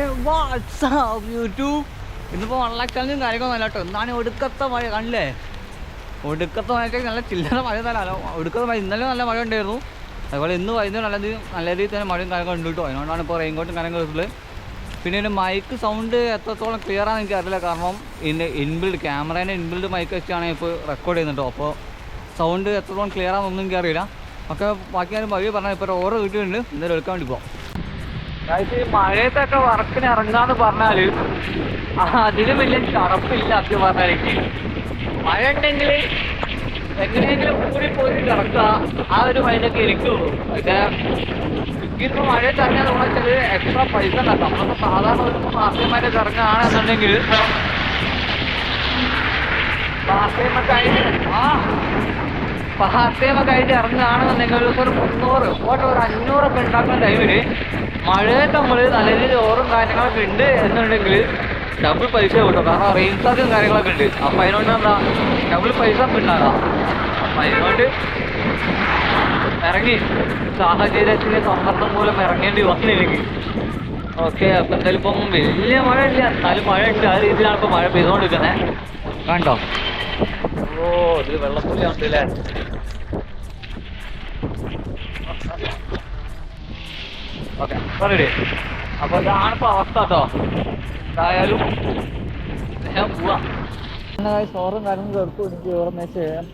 Okay WhatsApp YouTube ഇന്നിപ്പോൾ വള്ളക്കല്ലും കാര്യങ്ങളൊന്നും അല്ല കേട്ടോ. എന്താണ് ഒടുക്കത്തെ മഴ? കണ്ടില്ലേ? ഒടുക്കത്തെ മഴയൊക്കെ നല്ല ചില്ലറ മഴ തരാലോ ഒടുക്കത്തെ മഴ ഇന്നലെ നല്ല മഴ ഉണ്ടായിരുന്നു. അതുപോലെ ഇന്ന് വൈകുന്നേരം നല്ല നല്ല രീതിയിൽ തന്നെ മഴയും കാര്യങ്ങളും ഉണ്ട് കേട്ടോ. അതിനോടാണ് ഇപ്പോൾ റെയിൻകോട്ടും കാര്യങ്ങളും പിന്നെ ഇതിന്റെ മൈക്ക് സൗണ്ട് എത്രത്തോളം ക്ലിയർ ആണെന്ന് എനിക്ക് അറിയില്ല. കാരണം ഇതിന്റെ ഇൻബിൽഡ് ക്യാമറേന്റെ ഇൻബിൽഡ് മൈക്ക് വെച്ചാണ് ഇപ്പോൾ റെക്കോർഡ് ചെയ്യുന്നുണ്ടോ അപ്പോൾ സൗണ്ട് എത്രത്തോളം ക്ലിയർ ആണെന്നൊന്നും എനിക്ക് അറിയില്ല. ഒക്കെ ബാക്കി ഞാൻ വഴി പറഞ്ഞാൽ ഇപ്പോൾ ഓരോ വീട്ടിലുണ്ട്. എന്തായാലും എടുക്കാൻ വേണ്ടി പോകാം അതായത് ഈ മഴയത്തൊക്കെ വർക്കിന് ഇറങ്ങാന്ന് പറഞ്ഞാൽ അതിന് വലിയ ചറപ്പില്ല അത് പറഞ്ഞാലേക്ക് മഴ ഉണ്ടെങ്കിൽ എങ്ങനെയെങ്കിലും കൂടി പോയി കിടക്കുക. ആ ഒരു മൈൻഡൊക്കെ ഇരിക്കുള്ളൂ പക്ഷേ മഴ തന്നെ നമ്മൾ വെച്ചാൽ എക്സ്ട്രാ പൈസ ഉണ്ടാക്കാം. നമ്മളൊക്കെ സാധാരണ ഒരു പാർട്ടിമാരൊക്കെ ഇറങ്ങുകയാണെന്നുണ്ടെങ്കിൽ പാർട്ടിമൊക്കെ ആയിട്ട് ആ പാർട്ടിമൊക്കെ ആയിട്ട് ഇറങ്ങുകയാണെന്നുണ്ടെങ്കിൽ ഒരു മുന്നൂറ് പോട്ടെ ഒരു അഞ്ഞൂറൊക്കെ ഉണ്ടാക്കുന്ന ടൈമിൽ മഴയത്ത് നമ്മൾ നല്ല രീതിയിൽ ഓറും കാര്യങ്ങളൊക്കെ ഉണ്ട് എന്നുണ്ടെങ്കിൽ ഡബിൾ പൈസ കിട്ടും. കാരണം റെയിൻ ചാർജും കാര്യങ്ങളൊക്കെ ഉണ്ട്. അപ്പം അതിനോണ്ട് എന്താ ഡബിൾ പൈസ ഉണ്ടാകാം. അപ്പം അതിനോണ്ട് ഇറങ്ങി. സാഹചര്യത്തിന് സമ്മർദ്ദം മൂലം ഇറങ്ങേണ്ടി വന്നില്ലെങ്കിൽ. ഓക്കെ അപ്പം എന്തായാലും ഇപ്പം വലിയ മഴ ഇല്ല എന്നാലും മഴ ഉണ്ട് ആ രീതിയിലാണ് ഇപ്പം മഴ പെയ്തുകൊണ്ടിരിക്കുന്നത്. കണ്ടോ? ഓ ഇത് വെള്ളത്തുള്ളി ഉണ്ടല്ലേ ഓക്കെ പറയടേ അപ്പൊ ഇതാണ് അവസ്ഥ കേട്ടോ എന്തായാലും ഞാൻ പോവാ. കാര്യങ്ങളും എനിക്ക് ഓർമ്മ വെച്ചാൽ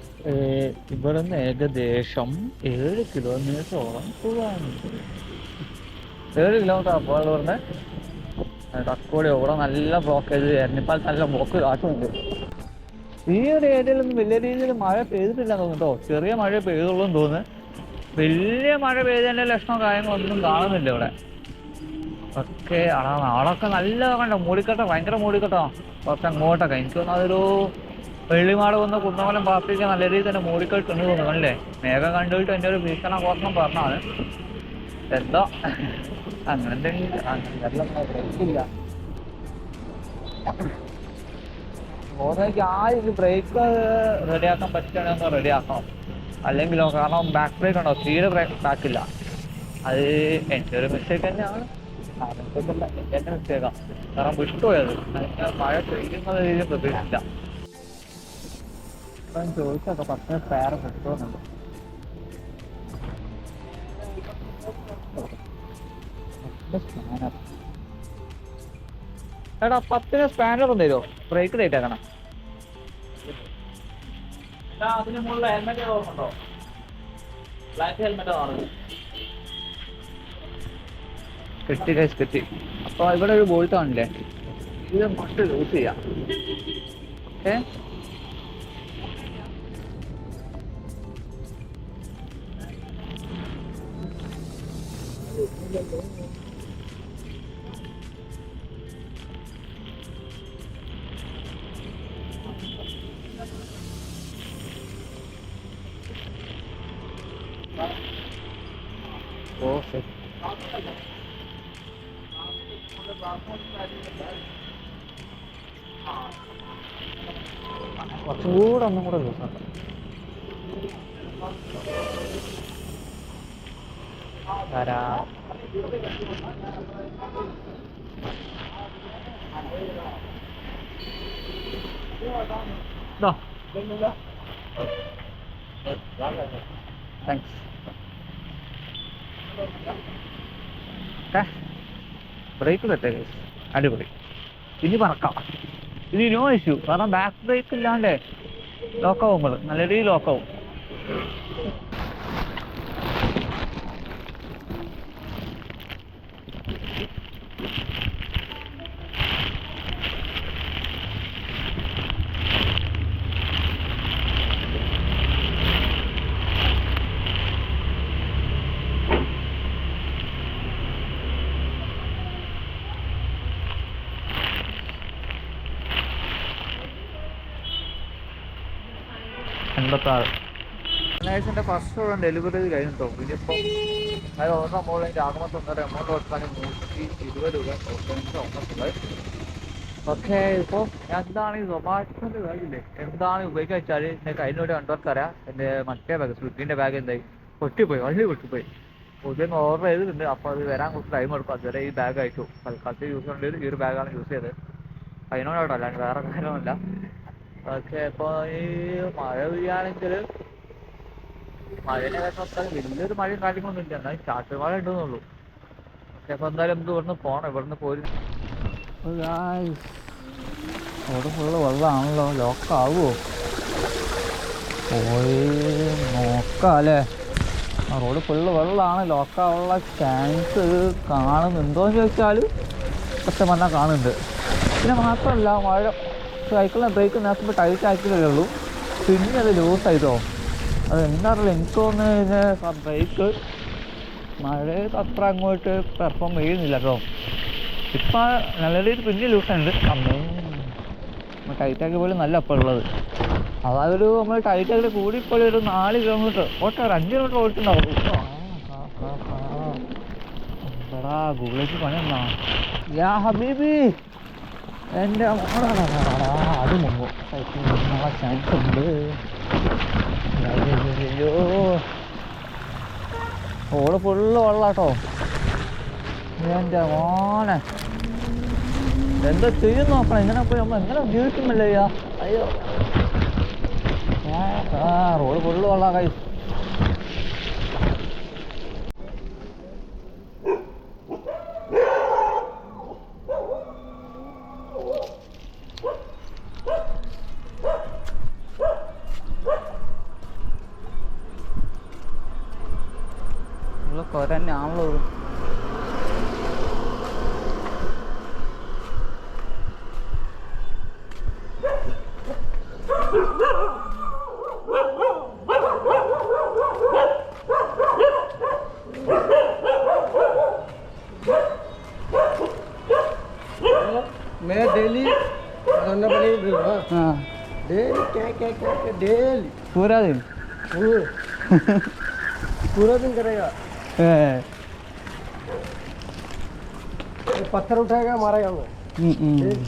ഇവിടുന്ന് ഏകദേശം ഏഴ് കിലോമീറ്ററോളം പോവാണ് ഏഴ് കിലോമീറ്റർ അപ്പോൾ പറഞ്ഞ? തക്കോടി ഇവിടെ നല്ല ബ്ലോക്കേജ് എരഞ്ഞിപ്പാൽ നല്ല ബ്ലോക്ക് കാട്ടുന്നുണ്ട് ഈ ഒരു ഏരിയയിലൊന്നും വലിയ രീതിയിൽ മഴ പെയ്തിട്ടില്ല തോന്നുന്നു ചെറിയ മഴ പെയ്തുള്ളൂ എന്ന് തോന്നുന്നു. വലിയ മഴ പെയ്തതിന്റെ ലക്ഷണം കാര്യങ്ങളൊന്നും കാണുന്നില്ല ഇവിടെ. ഒക്കെ അടാ നാളൊക്കെ നല്ല കണ്ടോ? മൂടിക്കെട്ടോ ഭയങ്കര മൂടിക്കെട്ടോ. കുറച്ച് അങ്ങോട്ടൊക്കെ എനിക്ക് തോന്നുന്നു അതൊരു വെള്ളിമാട് വന്ന കുന്നമലം പാർട്ടിക്ക് നല്ല രീതിയിൽ തന്നെ മൂടിക്കെട്ടുണ്ട് തോന്നുന്നു അല്ലേ? മേഘം കണ്ടുപോയിട്ട് എന്റെ ഒരു ഭീഷണ കോർണം പറഞ്ഞാണ് എന്തോ? അങ്ങനെ എന്തെങ്കിലും ഓർമ്മയ്ക്ക് ആദ്യം ബ്രേക്ക് റെഡിയാക്കാൻ പറ്റുകയാണെങ്കിൽ റെഡിയാക്കണം അല്ലെങ്കിലോ കാരണം ബാക്ക് ബ്രേക്ക് ഉണ്ടോ? തീരെ ബ്രേക്ക് ബാക്കില്ല അത് എന്റെ ഒരു മിസ്റ്റേക്ക് തന്നെയാണ്. ആ മിസ്റ്റേക്ക് അല്ല എന്റെ മിസ്റ്റേക്കാണ് കാരണം വിട്ടുപോയത് മഴ പെയ്യുന്നത് രീതിയിൽ പ്രതീക്ഷിച്ചില്ല. അപ്പം ചോദിച്ചൊക്കെ പത്ത് സ്പെയർ കിട്ടുമെന്നുണ്ട് സ്പാനർ എടാ പത്തിന് സ്പാനർ തരുമോ ബ്രേക്ക് ഡേറ്റ് ആക്കണം. അതിന് മുകളിൽ ഹെൽമെറ്റ് ബ്ലാക്ക് ഹെൽമെറ്റ് ആണ്? കിട്ടി ഗൈസ് കിട്ടി. അപ്പൊ ഇവിടെ ഒരു ബോൾട്ട് കാണില്ലേ ഇത് മൊട്ട് യൂസ് ചെയ്യാം. ഓക്കെ ഓ ശരി കുറച്ചും കൂടെ ഒന്നും കൂടെ ദിവസം തരാ. താങ്ക്സ് ബ്രേക്ക് തെറ്റേ അടിപൊളി. ഇനി പറക്കാം. ഇനി നോ ഇഷ്യൂ കാരണം ബാക്ക് ബ്രേക്ക് ഇല്ലാണ്ടേ ലോക്കാവും നമ്മൾ നല്ല രീതിയിൽ ലോക്കാവും എൺപത്താറ്. ശനിയാഴ്ചന്റെ ഫസ്റ്റ് ഓർഡർ ഡെലിവറി ഓർഡർ എന്താണ് ഈ സൊമാറ്റോന്റെ ബാഗില്ലേ എന്താണ് ഉപയോഗിക്കുക വെച്ചാൽ എന്റെ കയ്യിലൂടെ കണ്ടവർക്ക് അറിയാം. എന്റെ മറ്റേ ബാഗ് സ്വിഗ്ഗിന്റെ ബാഗ് എന്തായി? പൊട്ടിപ്പോയി വള്ളി പൊട്ടിപ്പോയി. പുതിയ ഓർഡർ ചെയ്തിട്ടുണ്ട്. അപ്പോൾ അത് വരാൻ കുറച്ച് ടൈം എടുക്കും. അതുവരെ ഈ ബാഗ് അയച്ചു തൽക്കാലത്ത് യൂസ് ചെയ്യേണ്ടത് ഈ ഒരു ബാഗാണ് യൂസ് ചെയ്തത്. അതിനോടോ അല്ലാണ്ട് വേറെ കാര്യമൊന്നുമില്ല. പക്ഷേ ഇപ്പൊ ഈ മഴ പെയ്യാണെങ്കിൽ മഴയുടെ കാര്യം വലിയൊരു മഴയും കാര്യങ്ങളൊന്നും ഇല്ല. എന്നാലും ചാറ്റൽ മഴ ഉണ്ടെന്നുള്ളൂ പക്ഷെ അപ്പോൾ എന്തായാലും നമുക്ക് ഇവിടുന്ന് പോണം? ഇവിടുന്ന് പോയി അവിടെ ഫുള്ള് വെള്ളമാണല്ലോ. ലോക്കാവോ പോയി നോക്കാല്ലേ? റോഡ് ഫുള്ള് വെള്ളമാണ്. ലോക്കാവുള്ള ചാൻസ് കാണുന്നുണ്ടോ എന്ന് ചോദിച്ചാൽ പക്ഷെ പറഞ്ഞാൽ കാണുന്നുണ്ട്. പിന്നെ മാത്രമല്ല മഴ സൈക്കിളിനെ ബ്രേക്ക് നേരത്തെ ടൈറ്റ് ആക്കിയതല്ലേ ഉള്ളൂ. പിന്നെ അത് ലൂസ് ആയിട്ടോ. അത് എന്താണല്ലോ എനിക്ക് എനിക്ക് തോന്നുന്നു ബ്രേക്ക് മഴയത്ത് അത്ര അങ്ങോട്ട് പെർഫോം ചെയ്യുന്നില്ല കേട്ടോ. ഇപ്പം നല്ല രീതിയിൽ പിന്നെ ലൂസുണ്ട് ടൈറ്റ് ആക്കി പോലും നല്ല അപ്പം ഉള്ളത്. അതായത് ഒരു നമ്മൾ ടൈറ്റ് ആക്കി കൂടി ഇപ്പോൾ ഒരു നാല് കിലോമീറ്റർ ഓട്ടോ ഒരു അഞ്ച് കിലോമീറ്റർ ഓടിട്ടുണ്ടാവും എടാ ഗൂഗിളിലേക്ക് യാ ഹബീബി. എന്റെ അത് മുങ്ങും മുങ്ങാനുള്ള ചാൻസ് ഉണ്ട് അയ്യോ ഓൾ ഫുള്ള് വെള്ളാട്ടോ എന്റെ മോനെ എന്താ ചെയ്യും നോക്കണം ഇങ്ങനെ പോയി നമ്മൾ എങ്ങനെ ജീവിക്കുമല്ലേ അയ്യോ ആ റോഡ് ഫുള്ള് വെള്ളം കൈ కొరన్ని ఆమ్లో हाँ। पूरा दिन? पूरा दिन करेगा। पत्थर उठाएगा मारेगा वो हम्म, हम्म।